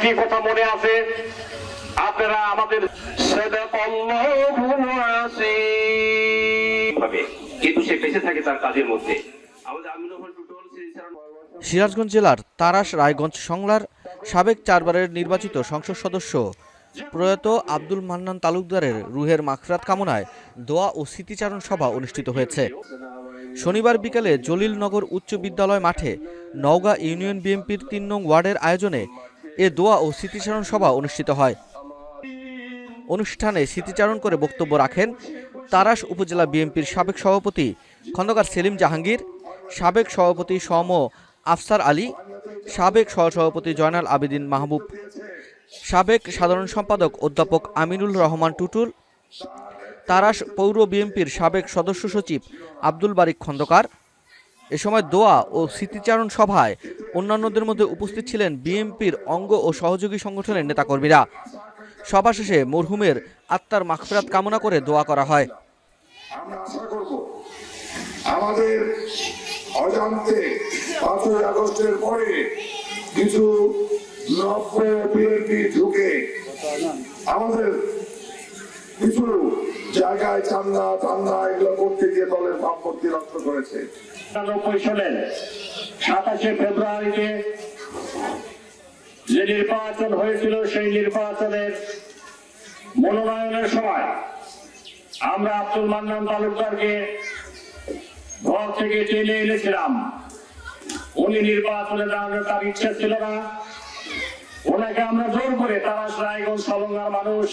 একটি কথা মনে আছে? আপনারা আমাদের কিন্তু সে বেঁচে থাকে তার কাজের মধ্যে। সিরাজগঞ্জ জেলার তারাস রায়গঞ্জ সংলার সাবেক চারবারের নির্বাচিত সংসদ সদস্য প্রয়াত আব্দুল মান্নান তালুকদারের রুহের মাখরাত কামনায় দোয়া ও স্মৃতিচারণ সভা অনুষ্ঠিত হয়েছে। শনিবার বিকেলে জলিলনগর উচ্চ বিদ্যালয় মাঠে নওগাঁ ইউনিয়ন বিএনপির তিন নং ওয়ার্ডের আয়োজনে এ দোয়া ও স্মৃতিচারণ সভা অনুষ্ঠিত হয়। অনুষ্ঠানে স্মৃতিচারণ করে বক্তব্য রাখেন তারাস উপজেলা বিএনপির সাবেক সভাপতি খন্দকার সেলিম জাহাঙ্গীর, সাবেক সভাপতি সম আফসার আলী, সাবেক সহসভাপতি জয়নাল আবেদিন মাহবুব, সাবেক সাধারণ সম্পাদক অধ্যাপক আমিনুল রহমান টুটুল, তারাস পৌর বিএনপির সাবেক সদস্য সচিব আব্দুল বারিক খন্দকার এ সময় দোয়া ও স্মৃতিচারণ সভায় অন্যান্যদের মধ্যে উপস্থিত ছিলেন বিএনপির অঙ্গ ও সহযোগী সংগঠনের নেতাকর্মীরা। সভা শেষে মরহুমের আত্মার মাগফিরাত কামনা করে দোয়া করা হয়। আমাদের অজান্তে পাঁচই আগস্টের পরে কিছু নব্য বিএনপি ঢুকে আমাদের কিছু জায়গায় চান্দা চান্দা এগুলো করতে গিয়ে দলের ভাবমূর্তি নষ্ট করেছে। একানব্বই সালের সাতাশে ফেব্রুয়ারিতে যে নির্বাচন হয়েছিল, সেই নির্বাচনের মনোনয়নের সময় আমরা আব্দুল মান্নান তালুকদারকে ঘর থেকে টেনে এনেছিলাম। উনি নির্বাচনে দাঁড়ানোর তার ইচ্ছা ছিল না। ওনাকে আমরা জোর করে তারা রায়গঞ্জ সলঙ্গার মানুষ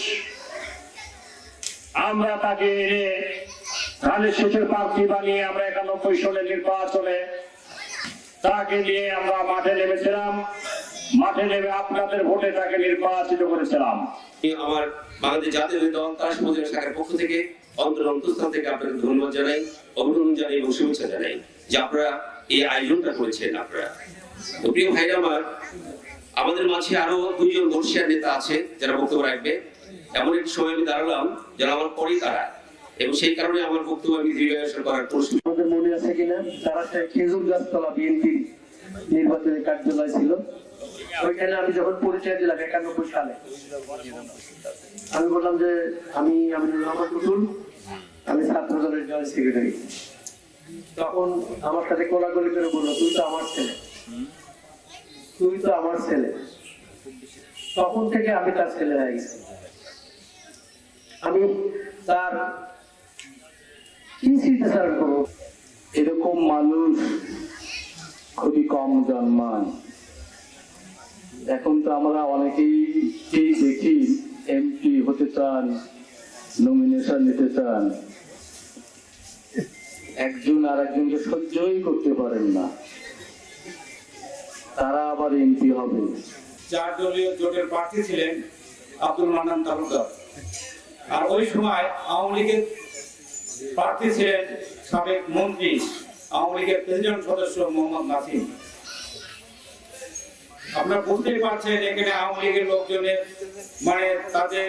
আমরা তাকে এনে ধানের শেষের প্রার্থী বানিয়ে আমরা একানব্বই সালের নির্বাচনে তাকে নিয়ে আমরা মাঠে নেমেছিলাম। মাঠে নেমে আপনাদের ভোটে তাকে নির্বাচিত করেছিলাম। আমার বাংলাদেশ জাতীয় দল তার সমাজের শাখার পক্ষ থেকে অন্তর অন্তঃস্থান থেকে আপনাদের ধন্যবাদ জানাই, অভিনন্দন জানাই এবং শুভেচ্ছা জানাই যে আপনারা এই আয়োজনটা করেছেন আপনারা। প্রিয় ভাইরা আমার, আমাদের মাঝে আরও দুইজন বর্ষিয়ার নেতা আছে যারা বক্তব্য রাখবে। এমন একটি সময় আমি দাঁড়ালাম যারা আমার পরেই তারা। এবং সেই কারণে আমার বক্তব্য আমি দীর্ঘায়সন করার প্রশ্ন মনে আছে কিনা? তারা খেজুর গাছতলা কার্যালয় ছিল। ওইখানে আমি যখন পরিচয় দিলাম একানব্বই সালে, আমি বললাম যে আমি আমিনুল রহমান আমি ছাত্র দলের জয়েন্ট সেক্রেটারি। তখন আমার সাথে কোলাগুলি করে বলল, তুই তো আমার ছেলে। তুই তো আমার ছেলে। তখন থেকে আমি তার ছেলে হয়ে গেছি। আমি তার কি করব? এরকম মানুষ খুবই কম জন্মান এখন তো আমরা অনেকেই দেখি এমপি হতে চান নমিনেশন নিতে চান। একজন আর একজনকে সহ্যই করতে পারেন না। তারা আবার এমপি হবে। চার দলীয় জোটের প্রার্থী ছিলেন আব্দুল মান্নান তালুকদার। আর ওই সময় আওয়ামী লীগের প্রার্থী ছিলেন সাবেক মন্ত্রী, আওয়ামী লীগের প্রেসিডেন্ট সদস্য মোহাম্মদ নাসিম আপনারা বুঝতেই পারছেন এখানে আওয়ামী লীগের লোকজনের মানে তাদের